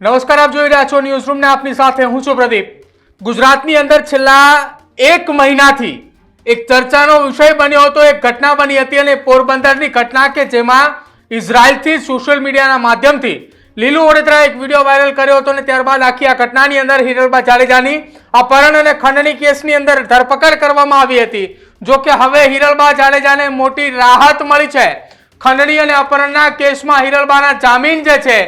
નમસ્કાર, આપ જોઈ રહ્યા છો ન્યૂઝ રૂમને આપની સાથે હું છું પ્રદીપ. ગુજરાતની અંદર છેલ્લા એક મહિનાથી એક ચર્ચાનો વિષય બન્યો હતો, એક ઘટના બની હતી અને પોરબંદરની ઘટના કે જેમાં ઇઝરાયલથી સોશિયલ મીડિયાના માધ્યમથી લીલુ વડોદરા એક વીડિયો વાયરલ કર્યો હતો અને ત્યારબાદ આખી આ ઘટનાની અંદર હિરલબા જાડેજાની અપહરણ અને ખંડણી કેસની અંદર ધરપકડ કરવામાં આવી હતી. જો કે હવે હિરલબા જાડેજાને મોટી રાહત મળી છે. ખંડણી અને અપહરણના કેસમાં હિરલબાના જામીન જે છે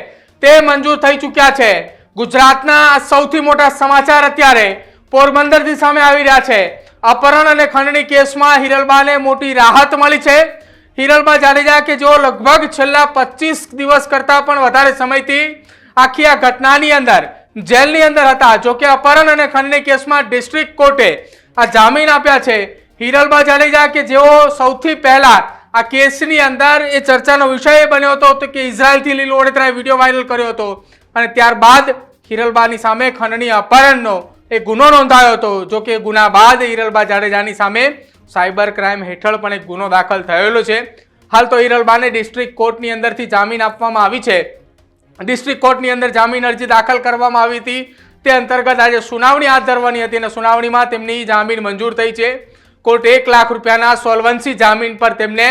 તે મંજૂર થઈ ચૂક્યા છે. ગુજરાતના સૌથી મોટા સમાચાર અત્યારે પોરબંદરથી સામે આવી રહ્યા છે. અપહરણ અને ખંડણી કેસમાં હિરલબાને મોટી રાહત મળી છે. હિરલબા જાડેજા કે જેઓ લગભગ છેલ્લા પચીસ દિવસ કરતાં પણ વધારે સમયથી આખી આ ઘટનાની અંદર, જેલની અંદર હતા. જોકે અપહરણ અને ખંડણી કેસમાં ડિસ્ટ્રિક્ટ કોર્ટે આ જામીન આપ્યા છે. હિરલબા જાડેજા કે જેઓ સૌથી પહેલા આ કેસની અંદર એ ચર્ચાનો વિષય બન્યો હતો તો કે ઇઝરાયલથી લીલુ ઓડેત્રાએ વીડિયો વાયરલ કર્યો હતો. અને ત્યારબાદ હિરલબાની સામે ખંડણી અપહરણનો એ ગુનો નોંધાયો હતો, જો કે ગુના બાદ હિરલબા જાડેજાની સામે સાયબર ક્રાઇમ હેઠળ પણ એક ગુનો દાખલ થયેલો છે. હાલ તો હિરલબાને ડિસ્ટ્રિક્ટ કોર્ટની અંદરથી જામીન આપવામાં આવી છે. ડિસ્ટ્રિક્ટ કોર્ટની અંદર જામીન અરજી દાખલ કરવામાં આવી હતી. તે અંતર્ગત આજે સુનાવણી હાથ ધરવાની હતી અને સુનાવણીમાં તેમની જામીન મંજૂર થઈ છે. કોર્ટે એક લાખ રૂપિયાના સોલ્વન્સી જામીન પર તેમને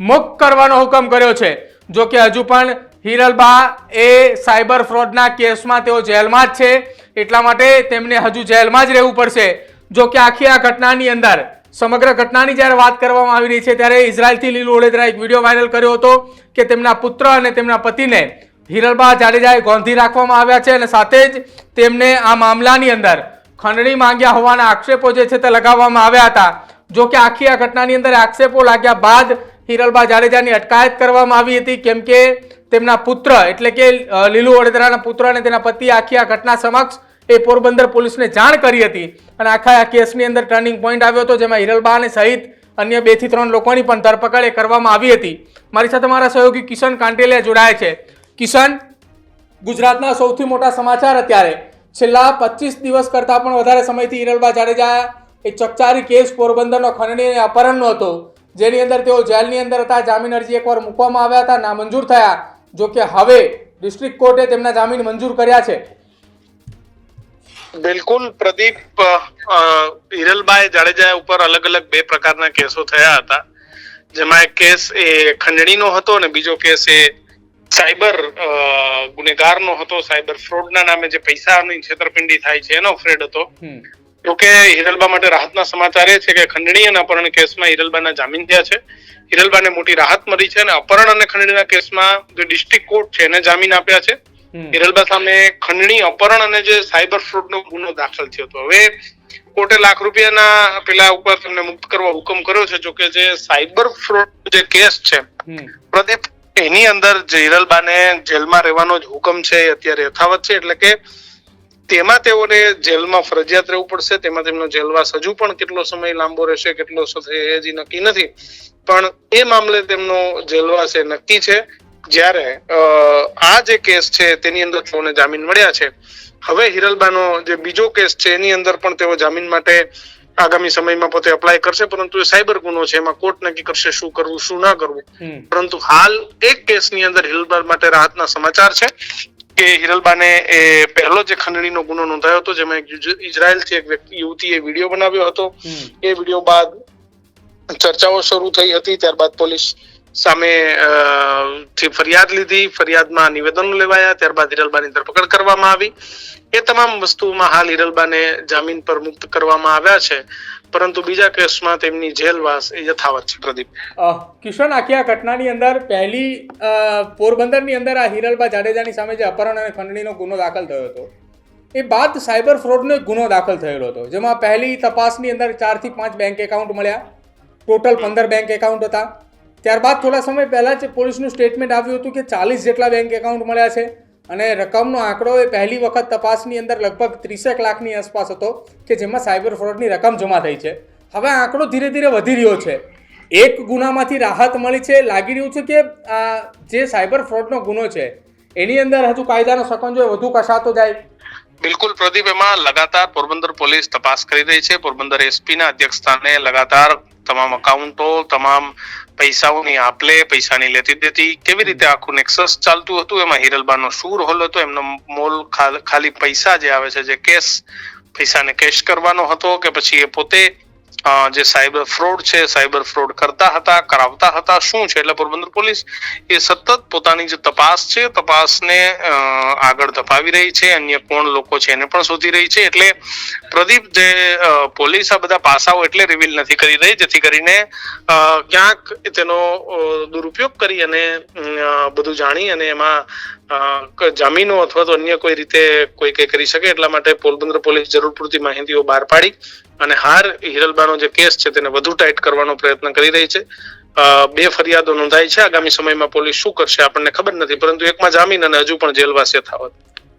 મુક્ત કરવાનો હુકમ કર્યો છે. જો કે હજુ પણ હિરલબા એ સાયબર ફ્રોડના કેસમાં તેઓ જેલમાં જ છે. એટલા માટે તેમને હજુ જેલમાં જ રહેવું પડશે. જો કે આખી આ ઘટનાની અંદર, સમગ્ર ઘટનાની જ્યારે વાત કરવામાં આવી રહી છે, ત્યારે ઇઝરાયલથી લીલુ ઓળેદરા એક વીડિયો વાયરલ કર્યો હતો કે તેમના પુત્ર અને તેમના પતિને હિરલબા જાડેજાએ ગોંધી રાખવામાં આવ્યા છે અને સાથે જ તેમને આ મામલાની અંદર ખંડણી માંગ્યા હોવાના આક્ષેપો જે છે તે લગાવવામાં આવ્યા હતા. જો કે આખી આ ઘટનાની અંદર આક્ષેપો લાગ્યા બાદ હિરલબા જાડેજાની અટકાયત કરવામાં આવી હતી, કેમ કે તેમના પુત્ર, એટલે કે લીલુ વડોદરાના પુત્ર અને તેના પતિ આખી આ ઘટના સમક્ષ એ પોરબંદર પોલીસને જાણ કરી હતી. અને આખા આ કેસની અંદર ટર્નિંગ પોઈન્ટ આવ્યો હતો, જેમાં હિરલબા અને સહિત અન્ય બેથી ત્રણ લોકોની પણ ધરપકડ એ કરવામાં આવી હતી. મારી સાથે મારા સહયોગી કિશન કાંટેલિયા જોડાયા છે. કિશન, ગુજરાતના સૌથી મોટા સમાચાર અત્યારે. છેલ્લા પચીસ દિવસ કરતાં પણ વધારે સમયથી હિરલબા જાડેજા એક ચકચારી કેસ પોરબંદરનો ખંડણી અને અપહરણનો હતો. જેની અંદર તેઓ જેલની અંદર હતા. જામીન અરજી એકવાર મૂકવામાં આવ્યા હતા. નામંજૂર થયા. જો કે હવે ડિસ્ટ્રિક્ટ કોર્ટે તેમના જામીન મંજૂર કર્યા છે. બિલકુલ પ્રદીપ હિરલભાઈ જાડેજા ઉપર અલગ અલગ બે પ્રકારના કેસો થયા હતા. જેમાં એક કેસ એ ખંડણીનો હતો અને બીજો કેસ એ સાયબર ગુનેગારનો હતો. સાયબર ફ્રોડના નામે જે પૈસાની છેતરપિંડી થાય છે એનો ફ્રેડ હતો. જોકે હિરલબા માટે રાહતના સમાચાર એ છે કે ખંડણી અને અપહરણ કેસમાં હિરલબાના જામીન થયા છે. હિરલબાને મોટી રાહત મળી છે અને અપહરણ અને ખંડણીના કેસમાં જે ડિસ્ટ્રિક્ટ કોર્ટ છે એને જામીન આપ્યા છે. હિરલબા સામે ખંડણી અપહરણ અને જે સાયબર ફ્રોડનો ગુનો દાખલ થયો હતો. હવે કોર્ટે લાખ રૂપિયાના પેલા ઉપર તેમને મુક્ત કરવા હુકમ કર્યો છે જોકે જે સાયબર ફ્રોડ જે કેસ છે પ્રદીપ એની અંદર જે હિરલબાને જેલમાં રહેવાનો જ હુકમ છે અત્યારે યથાવત છે એટલે કે તેમાં તેઓને જેલમાં ફરજિયાત રહેવું પડશે તેમાં તેમનો જેલવાસ હજુ પણ કેટલો સમય લાંબો રહેશે કેટલો એ હજી નક્કી નથી. પણ એ મામલે તેમનો જેલવાસ એ નક્કી છે. જ્યારે આ જે કેસ છે તેની અંદર તેઓને જામીન મળ્યા છે. હવે હિરલબાનો જે બીજો કેસ છે એની અંદર પણ તેઓ જામીન માટે આગામી સમયમાં પોતે અપ્લાય કરશે પરંતુ એ સાયબર ગુનો છે. એમાં કોર્ટ નક્કી કરશે શું કરવું શું ના કરવું. પરંતુ હાલ એક કેસની અંદર હિરલબા માટે રાહતના સમાચાર છે. કે હિરલબાને એ પહેલો જે ખંડણીનો ગુનો નોંધાયો હતો જેમાં ઇઝરાયલથી એક વ્યક્તિ યુવતીએ વીડિયો બનાવ્યો હતો. એ વીડિયો બાદ ચર્ચાઓ શરૂ થઈ હતી. ત્યારબાદ પોલીસ સામે થી ફરિયાદ લીધી. ફરિયાદમાં નિવેદનો લેવાયા. ત્યારબાદ હિરલબાની ધરપકડ કરવામાં આવી. એ તમામ વસ્તુમાં હાલ હિરલબાને જામીન પર મુક્ત કરવામાં આવ્યા છે. પરંતુ બીજા કેસમાં તેમની જેલવાસ એ યથાવત છે પ્રદીપ. કિશન આખી આ ઘટનાની અંદર પહેલી પોરબંદરની અંદર આ હિરલબા જાડેજાની સામે જે અપહરણ અને ખંડણીનો ગુનો દાખલ થયો હતો એ બાદ સાયબર ફ્રોડનો એક ગુનો દાખલ થયેલો હતો જેમાં પહેલી તપાસની અંદર ચારથી પાંચ બેંક એકાઉન્ટ મળ્યા ટોટલ પંદર બેંક એકાઉન્ટ હતા. ત્યારબાદ થોડા સમય પહેલાં જ પોલીસનું સ્ટેટમેન્ટ આવ્યું હતું કે ચાલીસ જેટલા બેંક એકાઉન્ટ મળ્યા છે. અને રકમનો આંકડો એ પહેલી વખત તપાસની અંદર લગભગ ત્રીસેક લાખની આસપાસ હતો કે જેમાં સાયબર ફ્રોડની રકમ જમા થઈ છે. હવે આંકડો ધીરે ધીરે વધી રહ્યો છે. એક ગુનામાંથી રાહત મળી છે. લાગી રહ્યું છે કે જે સાયબર ફ્રોડનો ગુનો છે, એની અંદર હજુ કાયદાનો સકંજો વધુ કસાતો જાય? બિલકુલ, પ્રદીપ, એમાં લગાતાર પોરબંદર પોલીસ તપાસ કરી રહી છે. પોરબંદર એસપીના અધ્યક્ષ સ્થાને લગાતાર તમામ અકાઉન્ટો તમામ પૈસાઓની આપ લે પૈસાની લેતી દેતી, કેવી રીતે આખું નેક્સસ ચાલતું હતું? એમાં હિરલબાનો શું રોલ હતો? એમનો મોલ ખાલ- પૈસા જે આવે છે, જે કેશ પૈસાને કેશ કરવાનો હતો કે પછી એ પોતે જે સાયબર ફ્રોડ છે, સાયબર ફ્રોડ કરતા હતા, કરાવતા હતા, શું છે? એટલે પોરબંદર પોલીસ એ સતત પોતાની જે તપાસ છે, તપાસને આગળ ધપાવી રહી છે. અન્ય કોણ લોકો છે એને પણ શોધી રહી છે. એટલે પ્રદીપ જે પોલીસ આ બધા પાસાઓ એટલે રિવીલ નથી કરી રહી, જેથી કરીને ક્યાંક તેનો દુરુપયોગ કરી અને બધું જાણી અને એમાં જામીનો અથવા તો અન્ય કોઈ રીતે કોઈ કઈ કરી શકે, એટલા માટે પોરબંદર પોલીસ જરૂર પૂરતી માહિતીઓ બહાર પાડી. અને હાર હિરલબાનો જે કેસ છે તેને વધુ ટાઈટ કરવાનો પ્રયત્ન કરી રહી છે. બે ફરિયાદો નોંધાઈ છે. આગામી સમયમાં પોલીસ શું કરશે આપણને ખબર નથી પરંતુ એકમાં જામીન અને હજુ પણ જેલવાસ યથાવત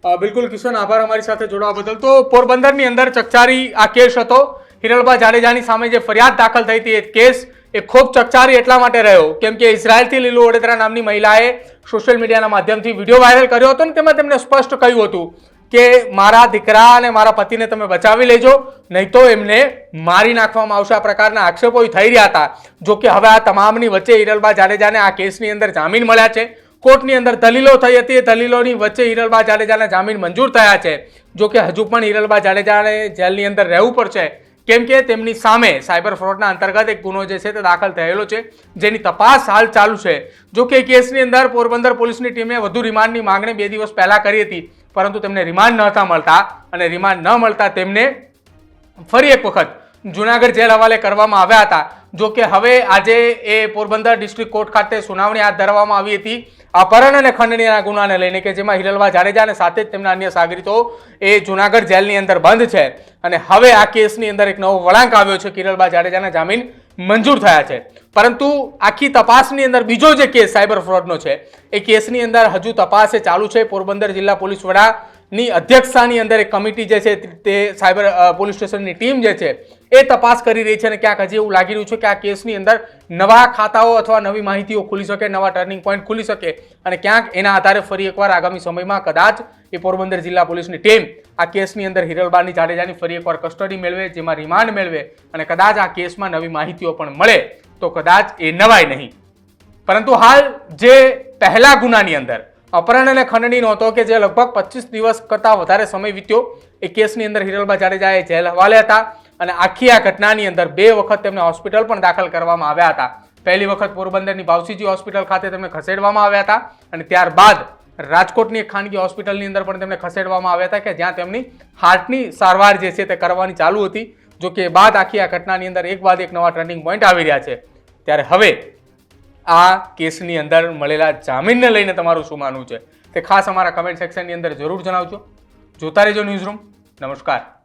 અ, બિલકુલ કિશન આભાર અમારી સાથે જોડાવા બદલ. તો પોરબંદરની અંદર ચકચારી આ કેસ હતો. હિરલબા જાડેજાની સામે જે ફરિયાદ દાખલ થઈ હતી એ કેસ એ ખૂબ ચકચારી એટલા માટે રહ્યો કેમ કે ઇઝરાયલથી લીલુ વડેદરા નામની મહિલાએ સોશિયલ મીડિયાના માધ્યમથી વીડિયો વાયરલ કર્યો હતો ને તેમાં તેમણે સ્પષ્ટ કહ્યું હતું કે મારા દીકરા અને મારા પતિને તમે બચાવી લેજો, નહીં તો એમને મારી નાખવામાં આવશે. આ પ્રકારના આક્ષેપો થઈ રહ્યા હતા. જો કે હવે આ તમામની વચ્ચે હિરલબા જાડેજાને આ કેસની અંદર જામીન મળ્યા છે. કોર્ટની અંદર દલીલો થઈ હતી. એ દલીલોની વચ્ચે હિરલબા જાડેજાને જામીન મંજૂર થયા છે. જો કે હજુ પણ હિરલબા જાડેજાને જેલની અંદર રહેવું પડશે. કેમ કે તેમની સામે સાયબર ફ્રોડના અંતર્ગત એક ગુનો જે છે તે દાખલ થયેલો છે, જેની તપાસ હાલ ચાલુ છે. જો કે કેસની અંદર પોરબંદર પોલીસની ટીમે વધુ રિમાન્ડની માંગણી બે દિવસ પહેલાં કરી હતી. પરંતુ તેમને રિમાન્ડ નહોતા મળતા અને રિમાન્ડ ન મળતા તેમને ફરી એક વખત જુનાગઢ જેલ હવાલે કરવામાં આવ્યા હતા. જો કે હવે આજે એ પોરબંદર ડિસ્ટ્રિક્ટ કોર્ટ ખાતે સુનાવણી હાથ ધરવામાં આવી હતી. અપહરણ અને ખંડણીના ગુનાને લઈને કે જેમાં હિરલવા જાડેજા અને સાથે જ તેમના અન્ય સાગરીતો એ જુનાગઢ જેલની અંદર બંધ છે. અને હવે આ કેસની અંદર એક નવો વળાંક આવ્યો છે કિરલબા જાડેજાના જામીન મંજૂર થયા છે. પરંતુ આખી તપાસની અંદર બીજો જે કેસ સાયબર ફ્રોડનો છે, એ કેસની અંદર હજુ તપાસ ચાલુ છે. પોરબંદર જિલ્લા પોલીસ વડાની અધ્યક્ષતાની અંદર એક કમિટી જે છે, તે સાયબર પોલીસ સ્ટેશનની ટીમ જે છે, એ તપાસ કરી રહી છે અને ક્યાંક હજી એવું લાગી રહ્યું છે કે આ કેસની અંદર નવા ખાતાઓ અથવા નવી માહિતીઓ ખુલી શકે, નવા ટર્નિંગ પોઈન્ટ ખુલી શકે અને ક્યાંક એના આધારે ફરી એકવાર આગામી સમયમાં કદાચ એ પોરબંદર જિલ્લા પોલીસની ટીમ આ કેસની અંદર હિરલબાની જાડેજાની ફરી એકવાર કસ્ટડી મેળવે, જેમાં રિમાન્ડ મેળવે અને કદાચ આ કેસમાં નવી માહિતીઓ પણ મળે, તો કદાચ એ નવાય નહીં. પરંતુ હાલ જે પહેલા ગુનાની અંદર, અપહરણ અને ખંડણી નહોતો કે જે લગભગ પચીસ દિવસ કરતાં વધારે સમય વીત્યો, એ કેસની અંદર હિરલબા જાડેજાએ જેલ હવાલે હતા અને આખી આ ઘટનાની અંદર બે વખત તેમને હોસ્પિટલ પણ દાખલ કરવામાં આવ્યા હતા. પહેલી વખત પોરબંદરની ભાવસીજી હોસ્પિટલ ખાતે તેમને ખસેડવામાં આવ્યા હતા અને ત્યારબાદ રાજકોટની એક ખાનગી હોસ્પિટલની અંદર પણ તેમને ખસેડવામાં આવ્યા હતા કે જ્યાં તેમની હાર્ટની સારવાર જે છે તે કરવાની ચાલુ હતી, જો કે બાદ આખી આ ઘટનાની અંદર એક બાદ એક નવા ટર્નિંગ પોઈન્ટ આવી રહ્યા છે. ત્યારે હવે આ કેસની અંદર મળેલા જામીનને લઈને તમારું શું માનવું છે? તે ખાસ અમારા કમેન્ટ સેક્શનની અંદર જરૂર જણાવજો. જોતા રહેજો ન્યૂઝ રૂમ નમસ્કાર.